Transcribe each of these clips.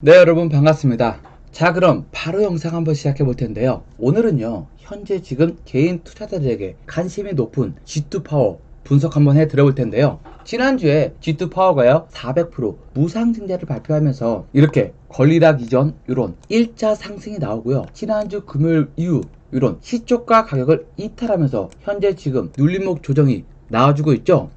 네 여러분 반갑습니다. 자 그럼 바로 영상 한번 시작해 볼 텐데요. 오늘은요 현재 지금 개인 투자자들에게 관심이 높은 G2 파워 분석 한번 해 드려볼 텐데요. 지난주에 G2 파워가요 400% 무상증자를 발표하면서 이렇게 권리락 이전 이런 1차 상승이 나오고요. 지난주 금요일 이후 이런 시초가 가격을 이탈하면서 현재 지금 눌림목 조정이 나와주고 있죠.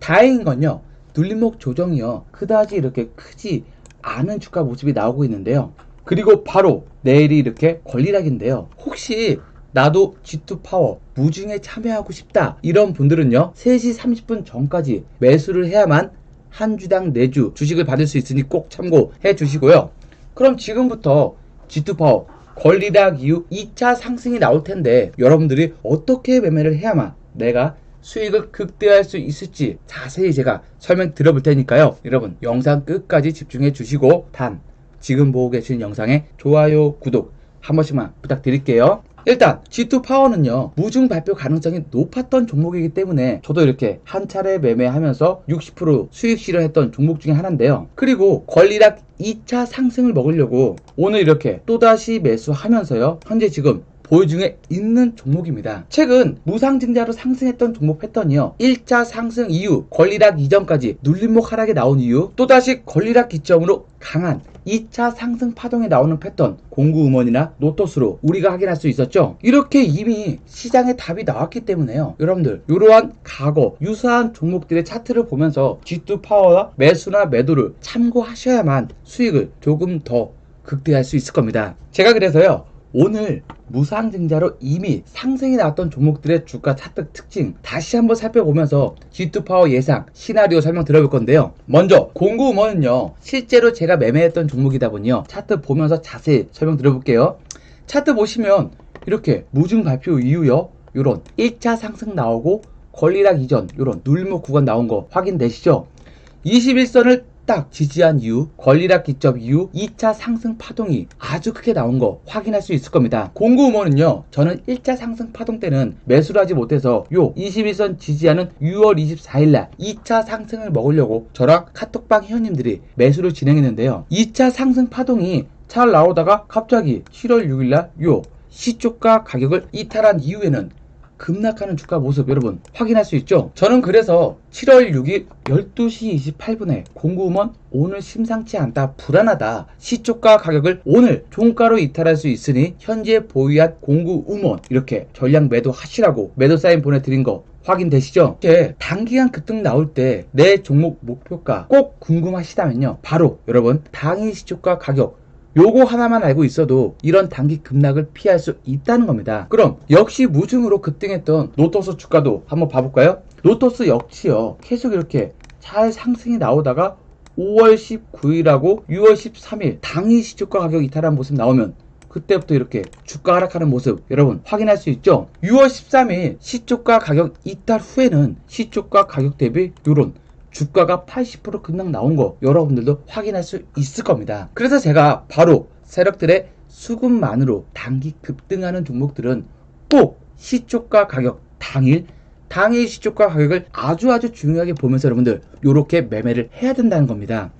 다행인 건요 눌림목 조정이요 그다지 이렇게 크지 않은 주가 모습이 나오고 있는데요. 그리고 바로 내일이 이렇게 권리락인데요. 혹시 나도 G2 파워 무중에 참여하고 싶다 이런 분들은요 3시 30분 전까지 매수를 해야만 한 주당 4주 주식을 받을 수 있으니 꼭 참고해 주시고요. 그럼 지금부터 G2 파워 권리락 이후 2차 상승이 나올 텐데 여러분들이 어떻게 매매를 해야만 내가 수익을 극대화할 수 있을지 자세히 제가 설명 드려볼 테니까요. 여러분 영상 끝까지 집중해 주시고 단 지금 보고 계신 영상에 좋아요, 구독 한 번씩만 부탁드릴게요. 일단 G2 파워는요 무중 발표 가능성이 높았던 종목이기 때문에 저도 이렇게 한 차례 매매하면서 60% 수익 실현했던 종목 중에 하나인데요. 그리고 권리락 2차 상승을 먹으려고 오늘 이렇게 또다시 매수하면서요 현재 지금 보유 중에 있는 종목입니다. 최근 무상증자로 상승했던 종목 패턴이요. 1차 상승 이후 권리락 이전까지 눌림목 하락에 나온 이후 또다시 권리락 기점으로 강한 2차 상승 파동에 나오는 패턴 공구 음원이나 노토스로 우리가 확인할 수 있었죠. 이렇게 이미 시장에 답이 나왔기 때문에요. 여러분들 이러한 과거 유사한 종목들의 차트를 보면서 G2 파워와 매수나 매도를 참고하셔야만 수익을 조금 더 극대화할 수 있을 겁니다. 제가 그래서요. 오늘 무상증자로 이미 상승이 나왔던 종목들의 주가 차트 특징 다시 한번 살펴보면서 G2파워 예상 시나리오 설명 드려볼 건데요. 먼저 공구음원은요 실제로 제가 매매했던 종목이다 보니요 차트 보면서 자세히 설명 드려볼게요. 차트 보시면 이렇게 무중 발표 이후요 요런 1차 상승 나오고 권리락 이전 요런 눌목 구간 나온 거 확인되시죠? 21선을 딱 지지한 이후 권리락 기점 이후 2차 상승 파동이 아주 크게 나온 거 확인할 수 있을 겁니다. 공구음원은요 저는 1차 상승 파동 때는 매수를 하지 못해서 요 21선 지지하는 6월 24일날 2차 상승을 먹으려고 저랑 카톡방 회원님들이 매수를 진행했는데요. 2차 상승 파동이 잘 나오다가 갑자기 7월 6일날 요 시초가 가격을 이탈한 이후에는 급락하는 주가 모습 여러분 확인할 수 있죠? 저는 그래서 7월 6일 12시 28분에 공구음원 오늘 심상치 않다 불안하다 시초가 가격을 오늘 종가로 이탈할 수 있으니 현재 보유한 공구음원 이렇게 전량 매도 하시라고 매도 사인 보내드린 거 확인되시죠? 이제 단기간 급등 나올 때 내 종목 목표가 꼭 궁금하시다면요 바로 여러분 당일 시초가 가격 요거 하나만 알고 있어도 이런 단기 급락을 피할 수 있다는 겁니다. 그럼 역시 무중으로 급등했던 노토스 주가도 한번 봐볼까요? 노토스 역시요. 계속 이렇게 잘 상승이 나오다가 5월 19일하고 6월 13일 당일 시초가 가격 이탈한 모습 나오면 그때부터 이렇게 주가 하락하는 모습 여러분 확인할 수 있죠? 6월 13일 시초가 가격 이탈 후에는 시초가 가격 대비 요런 주가가 80% 급락 나온 거 여러분들도 확인할 수 있을 겁니다. 그래서 제가 바로 세력들의 수급만으로 단기 급등하는 종목들은 꼭 시초가 가격 당일 당일 시초가 가격을 아주 아주 중요하게 보면서 여러분들 이렇게 매매를 해야 된다는 겁니다.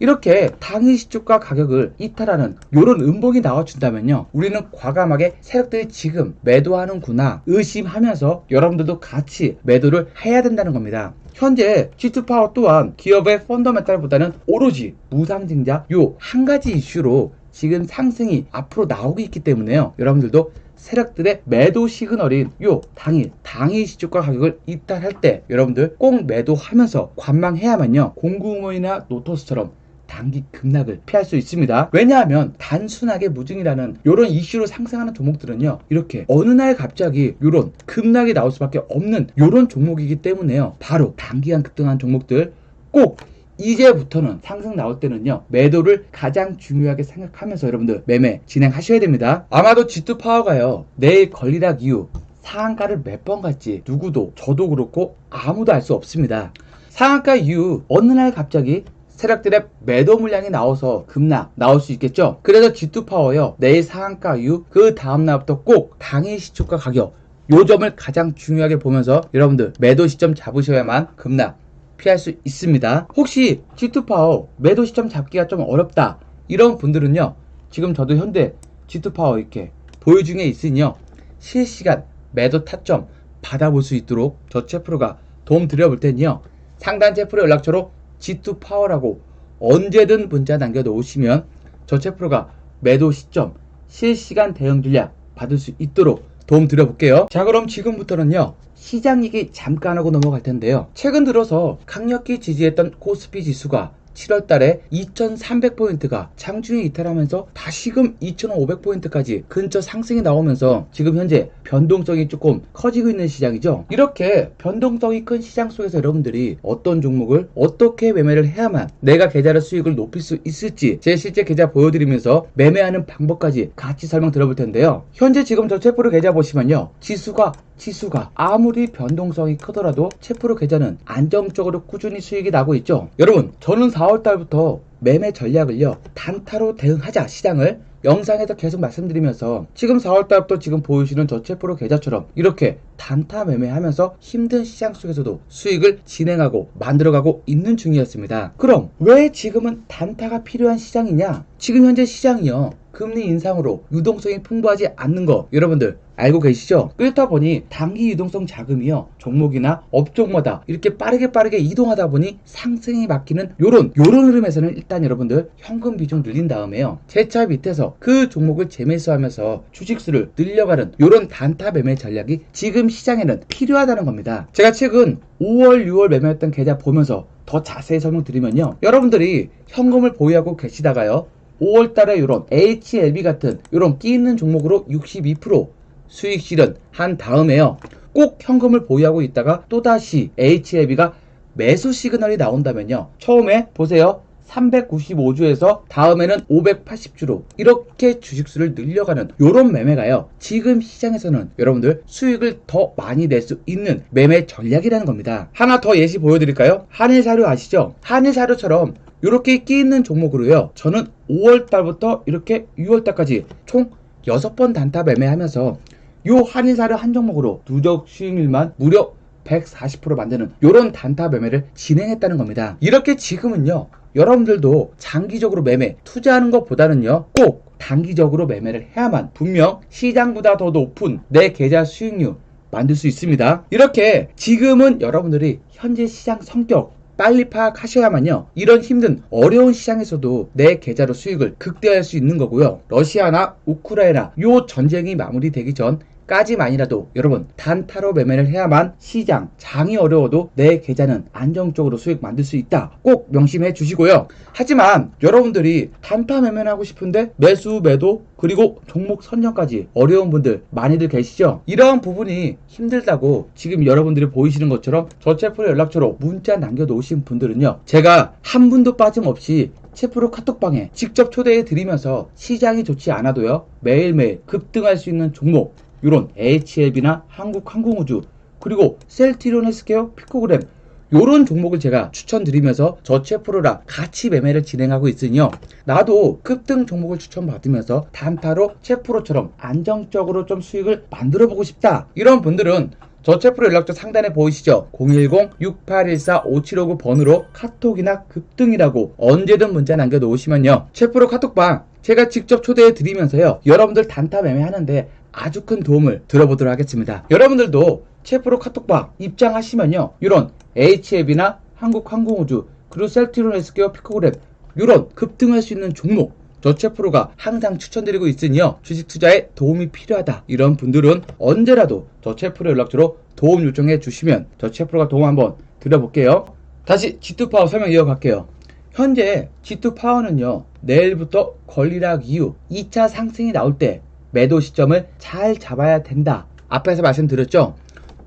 이렇게 당일 시초가 가격을 이탈하는 이런 음봉이 나와준다면요 우리는 과감하게 세력들이 지금 매도하는구나 의심하면서 여러분들도 같이 매도를 해야 된다는 겁니다. 현재 G2파워 또한 기업의 펀더멘탈보다는 오로지 무상증자 요 한 가지 이슈로 지금 상승이 앞으로 나오고 있기 때문에요. 여러분들도 세력들의 매도 시그널인 요 당일 당일 시초가 가격을 이탈할 때 여러분들 꼭 매도하면서 관망해야만요. 공구음원이나 노토스처럼 단기 급락을 피할 수 있습니다. 왜냐하면 단순하게 무증이라는 이런 이슈로 상승하는 종목들은요. 이렇게 어느 날 갑자기 이런 급락이 나올 수밖에 없는 이런 종목이기 때문에요. 바로 단기간 급등한 종목들 꼭 이제부터는 상승 나올 때는요 매도를 가장 중요하게 생각하면서 여러분들 매매 진행하셔야 됩니다 아마도 G2 파워가요 내일 권리락 이후 상한가를 몇번 갈지 누구도 저도 그렇고 아무도 알 수 없습니다 상한가 이후 어느 날 갑자기 세력들의 매도 물량이 나와서 급락 나올 수 있겠죠. 그래서 G2 파워요. 내일 상한가 이후 그 다음 날부터 꼭 당일 시초가 가격 요 점을 가장 중요하게 보면서 여러분들 매도 시점 잡으셔야만 급락 피할 수 있습니다. 혹시 G2 파워 매도 시점 잡기가 좀 어렵다. 이런 분들은요. 지금 저도 현대 G2 파워 이렇게 보유 중에 있으니요. 실시간 매도 타점 받아볼 수 있도록 저 채프로가 도움 드려볼 테니요. 상단 채프로 연락처로 G2 파워라고 언제든 문자 남겨놓으시면 저 채프로가 매도 시점 실시간 대응 전략 받을 수 있도록 도움 드려볼게요. 자 그럼 지금부터는요. 시장 얘기 잠깐 하고 넘어갈 텐데요. 최근 들어서 강력히 지지했던 코스피 지수가 7월 달에 2300포인트가 장중에 이탈하면서 다시금 2500포인트까지 근처 상승이 나오면서 지금 현재 변동성이 조금 커지고 있는 시장이죠. 이렇게 변동성이 큰 시장 속에서 여러분들이 어떤 종목을 어떻게 매매를 해야만 내가 계좌의 수익을 높일 수 있을지 제 실제 계좌 보여드리면서 매매하는 방법까지 같이 설명 드려볼 텐데요. 현재 지금 저 체포를 계좌 보시면요. 지수가 지수가 아무리 변동성이 크더라도 체프로 계좌는 안정적으로 꾸준히 수익이 나고 있죠. 여러분, 저는 4월 달부터 매매 전략을요. 단타로 대응하자 시장을 영상에서 계속 말씀드리면서 지금 4월 달부터 지금 보이시는 저 체프로 계좌처럼 이렇게 단타 매매하면서 힘든 시장 속에서도 수익을 진행하고 만들어가고 있는 중이었습니다. 그럼 왜 지금은 단타가 필요한 시장이냐? 지금 현재 시장이요. 금리 인상으로 유동성이 풍부하지 않는 거 여러분들 알고 계시죠? 그렇다 보니 단기 유동성 자금이요. 종목이나 업종마다 이렇게 빠르게 빠르게 이동하다 보니 상승이 막히는 요런 요런 흐름에서는 일단 여러분들 현금 비중 늘린 다음에요. 제차 밑에서 그 종목을 재매수하면서 주식수를 늘려가는 요런 단타 매매 전략이 지금 시장에는 필요하다는 겁니다. 제가 최근 5월 6월 매매했던 계좌 보면서 더 자세히 설명드리면요. 여러분들이 현금을 보유하고 계시다가요. 5월 달에 이런 HLB 같은 이런 끼 있는 종목으로 62% 수익 실현 한 다음에요. 꼭 현금을 보유하고 있다가 또다시 HLB가 매수 시그널이 나온다면요. 처음에 보세요. 395주에서 다음에는 580주로 이렇게 주식수를 늘려가는 이런 매매가요. 지금 시장에서는 여러분들 수익을 더 많이 낼 수 있는 매매 전략이라는 겁니다. 하나 더 예시 보여드릴까요? 한일사료 아시죠? 한일사료처럼 이렇게 끼 있는 종목으로요. 저는 5월 달부터 이렇게 6월 달까지 총 6번 단타 매매하면서 요 한일사료 한 종목으로 누적 수익률만 무려 140% 만드는 이런 단타 매매를 진행했다는 겁니다. 이렇게 지금은요. 여러분들도 장기적으로 매매 투자하는 것보다는요. 꼭 단기적으로 매매를 해야만 분명 시장보다 더 높은 내 계좌 수익률 만들 수 있습니다. 이렇게 지금은 여러분들이 현재 시장 성격 빨리 파악하셔야만요. 이런 힘든 어려운 시장에서도 내 계좌로 수익을 극대화할 수 있는 거고요. 러시아나 우크라이나 요 전쟁이 마무리되기 전 까지만이라도 여러분 단타로 매매를 해야만 시장 장이 어려워도 내 계좌는 안정적으로 수익 만들 수 있다. 꼭 명심해 주시고요. 하지만 여러분들이 단타 매매를 하고 싶은데 매수 매도 그리고 종목 선정까지 어려운 분들 많이들 계시죠? 이러한 부분이 힘들다고 지금 여러분들이 보이시는 것처럼 저 채플 연락처로 문자 남겨 놓으신 분들은요 제가 한 분도 빠짐없이 체프로 카톡방에 직접 초대해 드리면서 시장이 좋지 않아도요 매일매일 급등할 수 있는 종목 이런 HLB나 한국항공우주 그리고 셀티론 헬스케어 피코그램 요런 종목을 제가 추천드리면서 저체 프로랑 같이 매매를 진행하고 있으니요. 나도 급등 종목을 추천받으면서 단타로 체프로처럼 안정적으로 좀 수익을 만들어 보고 싶다. 이런 분들은 저체 프로 연락처 상단에 보이시죠? 010-6814-5759 번으로 카톡이나 급등이라고 언제든 문자 남겨 놓으시면요. 체프로 카톡방 제가 직접 초대해 드리면서요. 여러분들 단타 매매하는데 아주 큰 도움을 들어보도록 하겠습니다. 여러분들도 체프로 카톡방 입장하시면요. 이런 HLB나 한국항공우주 그리고 셀티론 헬스케어 피코그램 이런 급등할 수 있는 종목 저체프로가 항상 추천드리고 있으니요. 주식 투자에 도움이 필요하다. 이런 분들은 언제라도 저체프로 연락처로 도움 요청해 주시면 저체프로가 도움 한번 드려볼게요. 다시 G2파워 설명 이어갈게요. 현재 G2파워는요. 내일부터 권리락 이후 2차 상승이 나올 때 매도 시점을 잘 잡아야 된다. 앞에서 말씀드렸죠?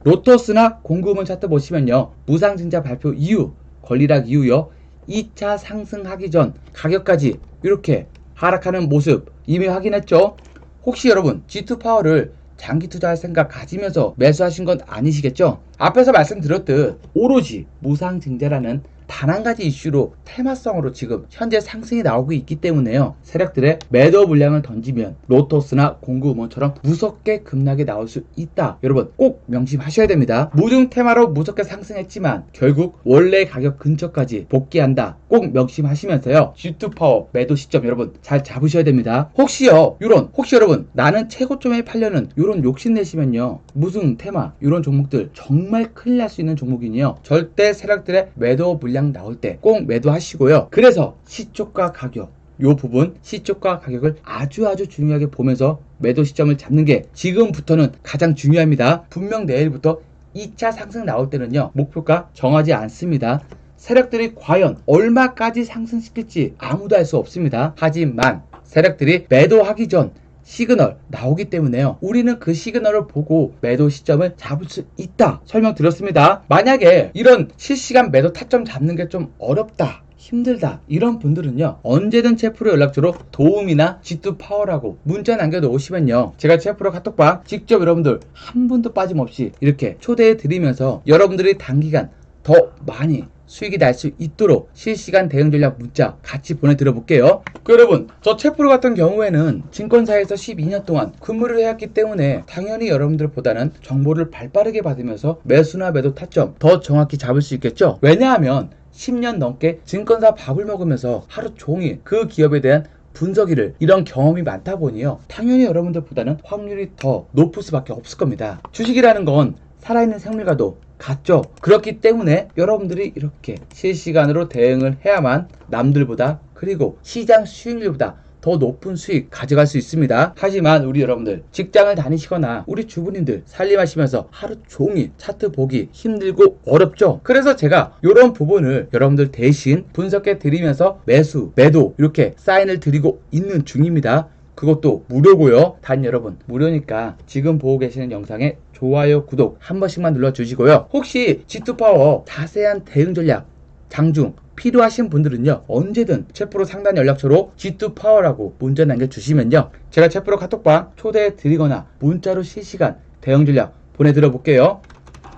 로터스나 공급원 차트 보시면요. 무상증자 발표 이후, 권리락 이후요. 2차 상승하기 전 가격까지 이렇게 하락하는 모습 이미 확인했죠? 혹시 여러분 G2 파워를 장기 투자할 생각 가지면서 매수하신 건 아니시겠죠? 앞에서 말씀드렸듯 오로지 무상증자라는 단 한 가지 이슈로 테마성으로 지금 현재 상승이 나오고 있기 때문에요. 세력들의 매도 물량을 던지면 로토스나 공구음원처럼 무섭게 급락이 나올 수 있다. 여러분 꼭 명심하셔야 됩니다. 무등 테마로 무섭게 상승했지만 결국 원래 가격 근처까지 복귀한다. 꼭 명심하시면서요. G2 파워 매도 시점 여러분 잘 잡으셔야 됩니다. 혹시요, 요런 혹시 여러분 나는 최고점에 팔려는 요런 욕심 내시면요. 무슨 테마 요런 종목들 정말 큰일 날 수 있는 종목이니요. 절대 세력들의 매도 물량 나올 때 꼭 매도하시고요. 그래서 시초가 가격 요 부분 시초가 가격을 아주 아주 중요하게 보면서 매도 시점을 잡는 게 지금부터는 가장 중요합니다. 분명 내일부터 2차 상승 나올 때는요. 목표가 정하지 않습니다. 세력들이 과연 얼마까지 상승시킬지 아무도 알 수 없습니다. 하지만 세력들이 매도하기 전 시그널 나오기 때문에요. 우리는 그 시그널을 보고 매도 시점을 잡을 수 있다. 설명드렸습니다. 만약에 이런 실시간 매도 타점 잡는 게 좀 어렵다. 힘들다 이런 분들은요 언제든 체프로 연락주로 도움이나 G2 파워라고 문자 남겨놓으시면요 제가 체프로 카톡방 직접 여러분들 한 분도 빠짐없이 이렇게 초대해 드리면서 여러분들이 단기간 더 많이 수익이 날 수 있도록 실시간 대응 전략 문자 같이 보내드려 볼게요. 그 여러분, 저 체프로 같은 경우에는 증권사에서 12년 동안 근무를 해왔기 때문에 당연히 여러분들보다는 정보를 발빠르게 받으면서 매수나 매도 타점 더 정확히 잡을 수 있겠죠? 왜냐하면 10년 넘게 증권사 밥을 먹으면서 하루 종일 그 기업에 대한 분석이를 이런 경험이 많다 보니요. 당연히 여러분들보다는 확률이 더 높을 수밖에 없을 겁니다. 주식이라는 건 살아있는 생물과도 같죠. 그렇기 때문에 여러분들이 이렇게 실시간으로 대응을 해야만 남들보다 그리고 시장 수익률보다 더 높은 수익 가져갈 수 있습니다. 하지만 우리 여러분들 직장을 다니시거나 우리 주부님들 살림하시면서 하루 종일 차트 보기 힘들고 어렵죠. 그래서 제가 이런 부분을 여러분들 대신 분석해 드리면서 매수, 매도 이렇게 사인을 드리고 있는 중입니다. 그것도 무료고요. 단 여러분 무료니까 지금 보고 계시는 영상에 좋아요, 구독 한 번씩만 눌러주시고요. 혹시 G2파워 자세한 대응 전략 장중 필요하신 분들은요 언제든 체프로 상단 연락처로 G2파워라고 문자 남겨주시면요 제가 체프로 카톡방 초대해 드리거나 문자로 실시간 대응 전략 보내드려 볼게요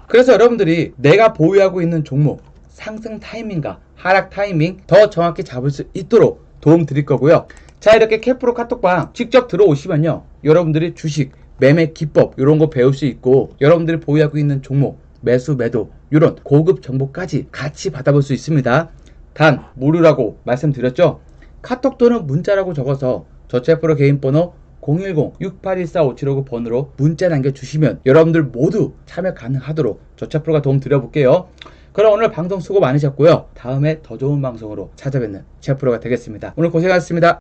그래서 여러분들이 내가 보유하고 있는 종목 상승 타이밍과 하락 타이밍 더 정확히 잡을 수 있도록 도움 드릴 거고요 자 이렇게 캐프로 카톡방 직접 들어오시면요. 여러분들이 주식 매매 기법 이런 거 배울 수 있고 여러분들이 보유하고 있는 종목 매수 매도 이런 고급 정보까지 같이 받아볼 수 있습니다. 단 무료라고 말씀드렸죠? 카톡 또는 문자라고 적어서 저체프로 개인 번호 010-6814-5759 번호로 문자 남겨주시면 여러분들 모두 참여 가능하도록 저체프로가 도움 드려볼게요. 그럼 오늘 방송 수고 많으셨고요. 다음에 더 좋은 방송으로 찾아뵙는 체프로가 되겠습니다. 오늘 고생하셨습니다